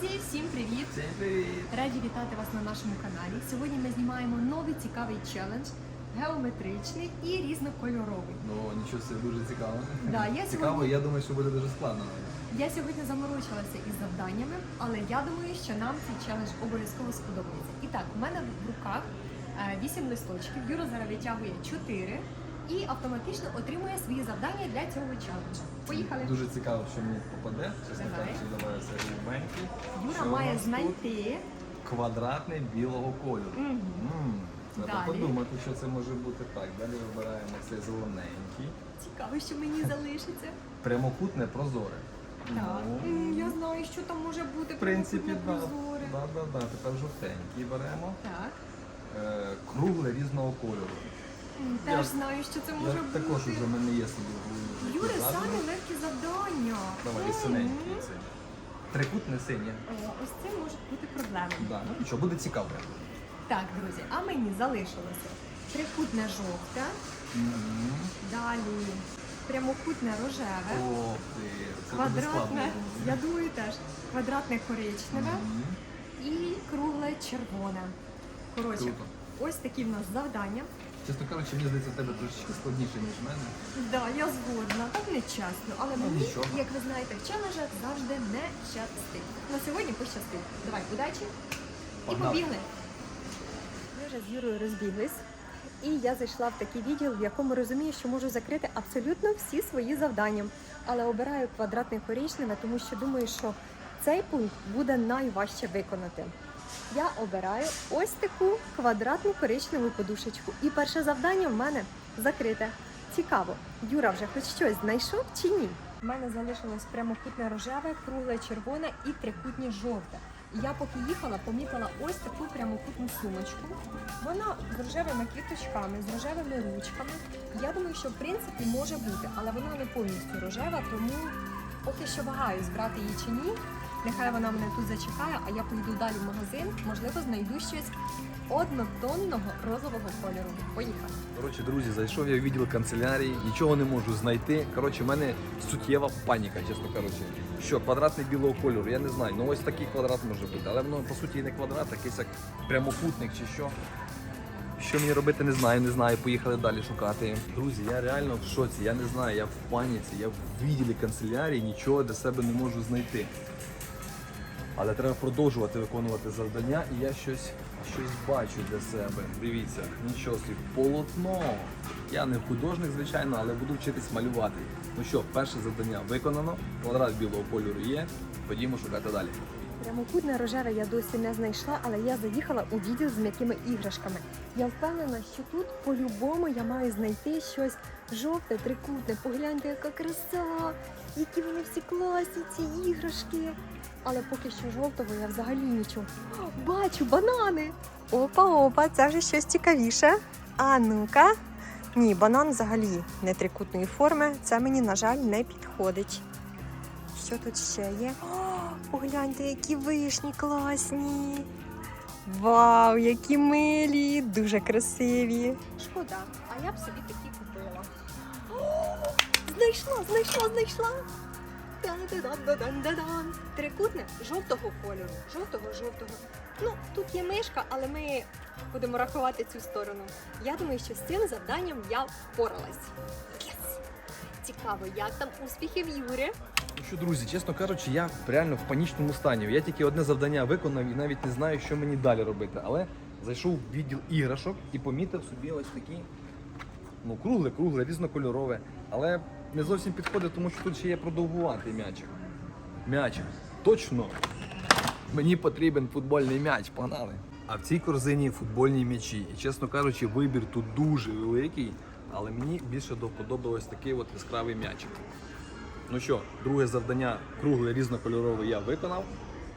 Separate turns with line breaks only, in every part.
Друзі, всім привіт!
Всім привіт!
Раді вітати вас на нашому каналі. Сьогодні ми знімаємо новий цікавий челендж, геометричний і різнокольоровий.
Ну нічого це дуже цікаво.
Да, я
Цікаво,
сьогодні-
я думаю, що буде дуже складно.
Я сьогодні заморочилася із завданнями, але я думаю, що нам цей челендж обов'язково сподобається. І так, у мене в руках 8 листочків. Юра зараз витягує 4 і автоматично отримує свої завдання для цього челенджу. Поїхали!
Дуже цікаво, що мені попаде. Чесно
Давай.
кажучи, давай все голубенький.
Юра
Що у
має
нас тут?
знайти.
Квадратний білого кольору. М, Треба
Далі.
подумати, що це може бути так. Далі вибираємо цей зелененький.
Цікаво, що мені залишиться.
Прямокутне прозоре.
Так,
Ну,
М, я знаю, що там може бути
В принципі,
прямокутне
да.
прозоре.
Да, да, да. Тепер жовтенький беремо.
Так.
Е, кругле різного кольору.
Теж знаю, що це може бути.
також уже в мене є собі в голові
Юре, саме легкі завдання.
Давай,
М.
і синенький цей. Трикутне синє.
О, Ось це може бути проблема.
Да. Ну нічого, буде цікаво.
Так, друзі, а мені залишилося трикутне жовте,
Мгм.
далі прямокутне рожеве,
Ох ти, це буде складно.
квадратне, я думаю теж, квадратне коричневе
Мгм.
і кругле червоне. Коротше,
Круто.
ось такі в нас завдання.
Чесно кажучи, мені здається, тебе трошечки складніше, ніж в мене.
Да, я згодна, так не чесно, але
Ну,
мені,
нічого.
як ви знаєте, в челенджах завжди не щастить. На сьогодні пощастить. Давай, удачі і
Погнали.
побігли. Ми вже з Юрою розбіглись, і я зайшла в такий відділ, в якому розумію, що можу закрити абсолютно всі свої завдання. Але обираю квадратне коричневе, тому що думаю, що цей пункт буде найважче виконати. Я обираю ось таку квадратну коричневу подушечку. І перше завдання в мене закрите. Цікаво, Юра вже хоч щось знайшов чи ні? У мене залишилось прямокутне рожеве, кругле червоне і трикутні жовте. Я поки їхала, помітила ось таку прямокутну сумочку. Вона з рожевими квіточками, з рожевими ручками. Я думаю, що в принципі може бути, але вона не повністю рожева, тому поки що вагаюсь, брати її чи ні. Нехай вона мене тут зачекає, а я поїду далі в магазин. Можливо, знайду щось однотонного розового кольору. Поїхали.
Коротше, друзі, зайшов я в відділ канцелярії, нічого не можу знайти. Коротше, в мене суттєва паніка, чесно кажучи. Що, квадратний білого кольору, я не знаю. Ну ось такий квадрат може бути, але воно по суті не квадрат, якийсь як прямокутник чи що. Що мені робити, не знаю, не знаю. Поїхали далі шукати. Друзі, я реально в шоці, я не знаю, я в паніці, я в відділі канцелярії нічого для себе не можу знайти. Але треба продовжувати виконувати завдання, і я щось, щось бачу для себе. Дивіться, нічого собі, полотно. Я не художник, звичайно, але буду вчитись малювати. Ну що, перше завдання виконано, квадрат білого кольору є. Ходімо шукати далі.
Прямокутне рожеве я досі не знайшла, але я заїхала у відділ з м'якими іграшками. Я впевнена, що тут по-любому я маю знайти щось жовте, трикутне. Погляньте, яка краса! Які вони всі класні, ці іграшки. Але поки що жовтого я взагалі нічого. Бачу банани! Опа-опа, це вже щось цікавіше. А ну-ка. Ні, банан взагалі не трикутної форми. Це мені, на жаль, не підходить. Що тут ще є? О, погляньте, які вишні класні. Вау, які милі, дуже красиві. Шкода, а я б собі такі купила. О, знайшла, знайшла, знайшла. Трикутне жовтого кольору. Жовтого, жовтого. Ну, тут є мишка, але ми будемо рахувати цю сторону. Я думаю, що з цим завданням я впоралась. Єс! Цікаво, як там успіхи в Юрі?
Ну що, друзі, чесно кажучи, я реально в панічному стані. Я тільки одне завдання виконав і навіть не знаю, що мені далі робити. Але зайшов в відділ іграшок і помітив собі ось такі, ну, кругле, кругле, різнокольорове. Але не зовсім підходить, тому що тут ще є продовгуватий м'ячик. М'ячик. Точно. Мені потрібен футбольний м'яч, погнали. А в цій корзині футбольні м'ячі. І чесно кажучи, вибір тут дуже великий, але мені більше до вподоби ось такий от яскравий м'ячик. Ну що, друге завдання кругле різнокольорове я виконав.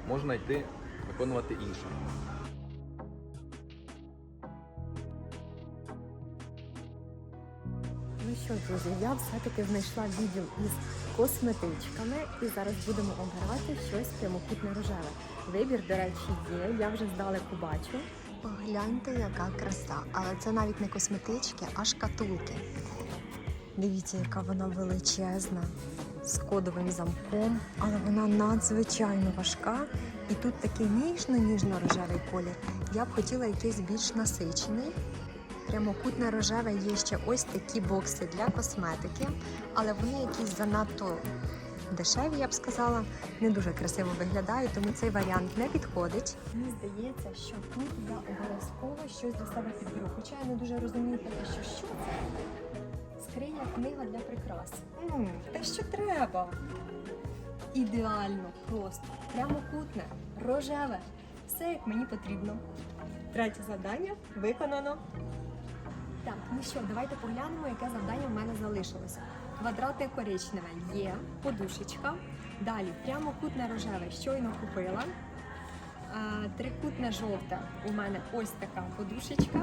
Можна йти виконувати інше.
Ну що, друзі, я все-таки знайшла відділ із косметичками і зараз будемо обирати щось прямокутне рожеве. Вибір, до речі, є, я вже здалеку бачу.
Погляньте, яка краса. Але це навіть не косметички, а шкатулки. Дивіться, яка вона величезна. З кодовим замком, але вона надзвичайно важка. І тут такий ніжно-ніжно-рожевий колір. Я б хотіла якийсь більш насичений. Прямокутне рожеве є ще ось такі бокси для косметики, але вони якісь занадто дешеві, я б сказала, не дуже красиво виглядають, тому цей варіант не підходить.
Мені здається, що тут я обов'язково щось для себе підберу. Хоча я не дуже розумію що що це. Скриня книга для прикрас. М, те, що треба. Ідеально, просто, прямокутне, рожеве. Все як мені потрібно. Третє завдання виконано. Так, ну що, давайте поглянемо, яке завдання в мене залишилося. Квадратне коричневе є, подушечка. Далі прямокутне рожеве щойно купила. Трикутне жовте у мене ось така подушечка.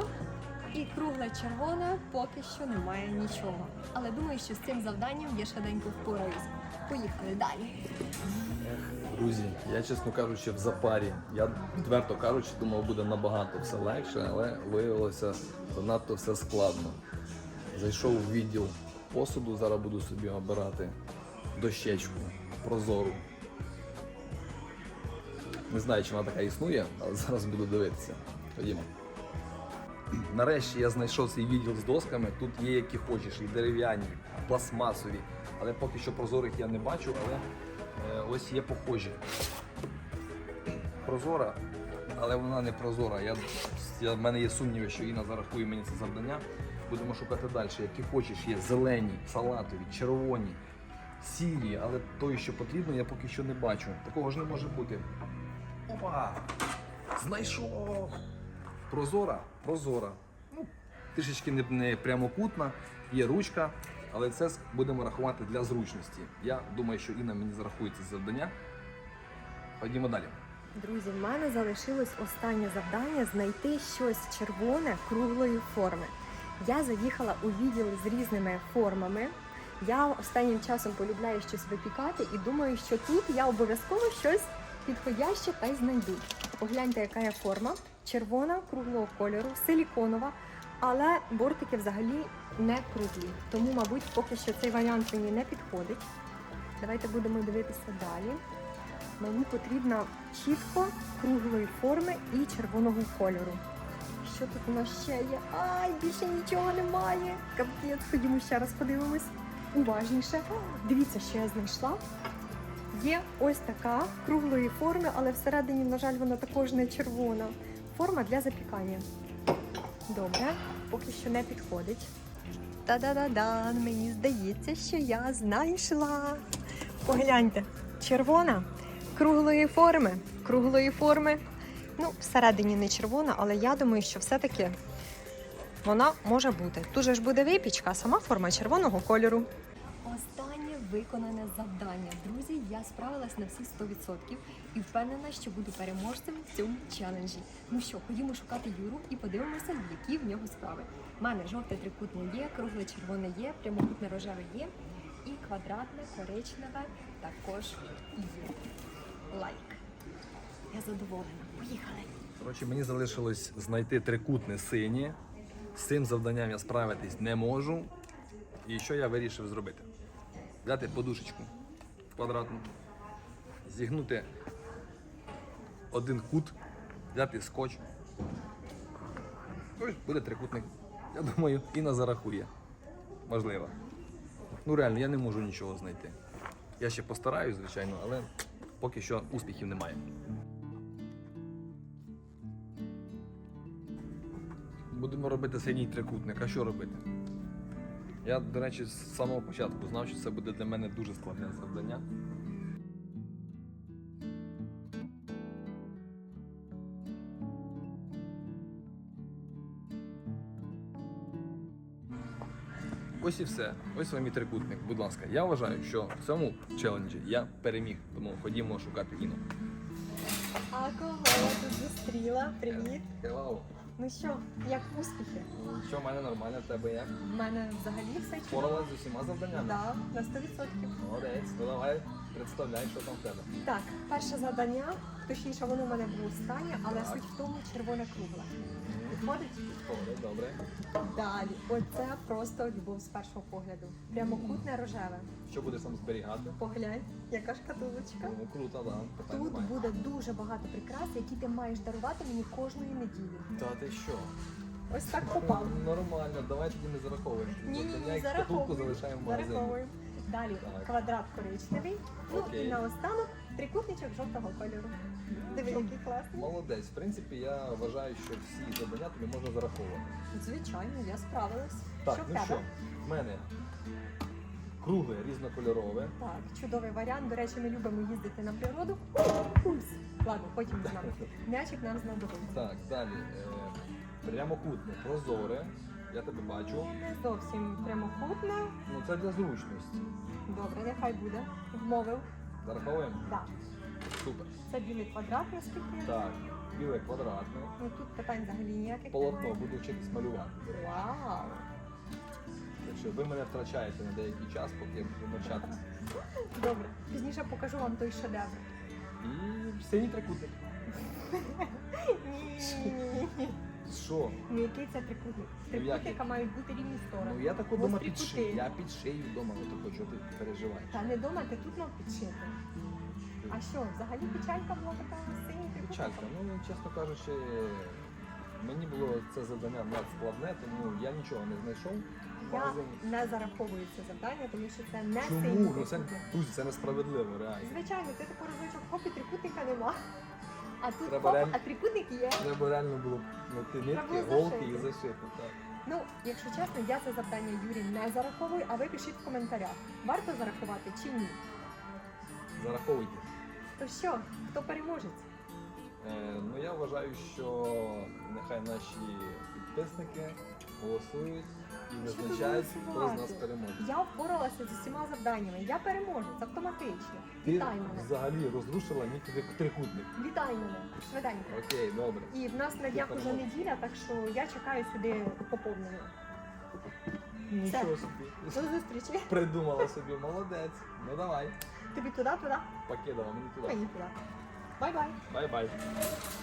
І кругле червоне поки що немає нічого. Але думаю, що з цим завданням я швиденько впораюсь. Поїхали далі.
Друзі, я чесно кажучи, в запарі. Я відверто кажучи, думав, буде набагато все легше, але виявилося занадто все складно. Зайшов в відділ посуду, зараз буду собі обирати дощечку прозору. Не знаю, чи вона така існує, але зараз буду дивитися. Ходімо. Нарешті я знайшов цей відділ з досками. Тут є які хочеш, і дерев'яні, і пластмасові. Але поки що прозорих я не бачу, але е, ось є похожі. Прозора, але вона не прозора. Я, я, в мене є сумніви, що Інна зарахує мені це завдання. Будемо шукати далі. Які хочеш, є зелені, салатові, червоні, сірі, але той, що потрібно, я поки що не бачу. Такого ж не може бути. Опа! Знайшов! Прозора, прозора. Ну, трішечки не, не прямокутна, є ручка, але це будемо рахувати для зручності. Я думаю, що Інна мені зарахує це завдання. Ходімо далі.
Друзі, в мене залишилось останнє завдання знайти щось червоне круглої форми. Я заїхала у відділ з різними формами. Я останнім часом полюбляю щось випікати і думаю, що тут я обов'язково щось підходяще та й знайду. Погляньте, яка є форма. Червона, круглого кольору, силіконова, але бортики взагалі не круглі. Тому, мабуть, поки що цей варіант мені не підходить. Давайте будемо дивитися далі. Мені потрібна чітко круглої форми і червоного кольору. Що тут у нас ще є? Ай, більше нічого немає. Капець, ходімо ще раз подивимось. Уважніше. Дивіться, що я знайшла. Є ось така круглої форми, але всередині, на жаль, вона також не червона. Форма для запікання. Добре, поки що не підходить. Та-да-да-дан, мені здається, що я знайшла. Погляньте, червона, круглої форми, круглої форми. Ну, всередині не червона, але я думаю, що все-таки вона може бути. Тут же ж буде випічка, сама форма червоного кольору. Виконане завдання. Друзі, я справилась на всі 100% і впевнена, що буду переможцем в цьому челенджі. Ну що, ходімо шукати Юру і подивимося, які в нього справи. У мене жовте трикутне є, кругле червоне є, прямокутне рожеве є, і квадратне коричневе також є. Лайк. Я задоволена. Поїхали.
Коротше, мені залишилось знайти трикутне синє. З цим завданням я справитись не можу. І що я вирішив зробити? Взяти подушечку квадратну, зігнути один кут, взяти скотч. Ось буде трикутник. Я думаю, Інна зарахує. Можливо. Ну реально, я не можу нічого знайти. Я ще постараюсь, звичайно, але поки що успіхів немає. Будемо робити синій трикутник. А що робити? Я, до речі, з самого початку знав, що це буде для мене дуже складне завдання. Ось і все. Ось вам і трикутник. Будь ласка, я вважаю, що в цьому челенджі я переміг. Тому ходімо шукати Іну.
А кого я тут зустріла? Привіт.
Hello.
Ну що, як успіхи?
Що в мене нормально, в тебе як?
В мене взагалі все чудово.
Впоралась з усіма завданнями?
Да, на 100%.
Молодець, ну давай представляй, що там в тебе.
Так, перше завдання, точніше, воно в мене було останнє, але
Так.
суть в тому червоне кругла. Підходить?
Добре.
Далі. Оце просто любов з першого погляду. Прямокутне рожеве.
Що будеш там зберігати?
Поглянь, яка шкатулочка.
Ну, круто, да. Питань
Тут
немає.
буде дуже багато прикрас, які ти маєш дарувати мені кожної неділі.
Та ти що?
Ось так попав.
Ну, Нормально, давай тоді не зараховуємо.
Ні, ні, ні, зараховуємо.
залишаємо в магазині.
Зараховуємо. Далі
Так.
квадрат коричневий. Ну
Окей.
і наостанок трикутничок жовтого кольору. Диви, який класний.
Молодець. В принципі, я вважаю, що всі завдання тобі можна зараховувати.
Звичайно, я справилась.
Так,
що в
ну
тебе?
що, в мене кругле, різнокольорове.
Так, чудовий варіант. До речі, ми любимо їздити на природу. Упс. Ладно, потім з нами. М'ячик нам знадобиться.
Так, далі. Е, прямокутне, прозоре. Я тебе бачу.
Не зовсім прямокутне.
Ну це для зручності.
Добре, нехай буде. Вмовив.
Зараховуємо?
Так.
Супер.
Це білий квадрат, наскільки я
Так, біле квадратне.
Ну тут питань взагалі ніяких
Полотно буду вчитись малювати.
Вау!
Так що ви мене втрачаєте на деякий час, поки я буду навчатися.
Добре, пізніше покажу вам той шедевр.
І синій трикутник.
Ні.
Що?
Ну який це трикутник?
Ну.
Трикутника мають бути рівні сторони.
Ну я так вдома підшию. Я підшию вдома, от що ти переживаєш.
Та не дома, ти тут мав підшити. А що, взагалі печалька була така синій?
Печалька, ну чесно кажучи, мені було це завдання надскладне, тому я нічого не знайшов.
Я не зараховую це завдання, тому що це не
Чому? Ну це
трикутник.
друзі, це несправедливо, реально.
Звичайно, ти такий разочок, хоп, і трикутника нема. А тут
Треба
хоп,
реально-
а трикутник є.
Треба реально було знайти нитки,
було
голки
зашити.
і зашити. Так.
Ну, якщо чесно, я це завдання Юрі не зараховую, а ви пишіть в коментарях, варто зарахувати чи ні.
Зараховуйте.
То що, хто переможець?
Е, ну я вважаю, що нехай наші підписники голосують і
Що тут
визначають, хто з
голосувати?
нас переможе.
Я впоралася з усіма завданнями. Я переможець автоматично.
Ти
Вітай мене.
взагалі розрушила мій трик- трикутник.
Вітай мене. Швиденько.
Окей, добре.
І в нас на днях уже неділя, так що я чекаю сюди поповнення.
Нічого собі.
До зустрічі.
Придумала собі, молодець. Ну давай.
tu pitura, tu
dá? Pra quê?
Dá uma minuta.
Bye bye. Bye bye.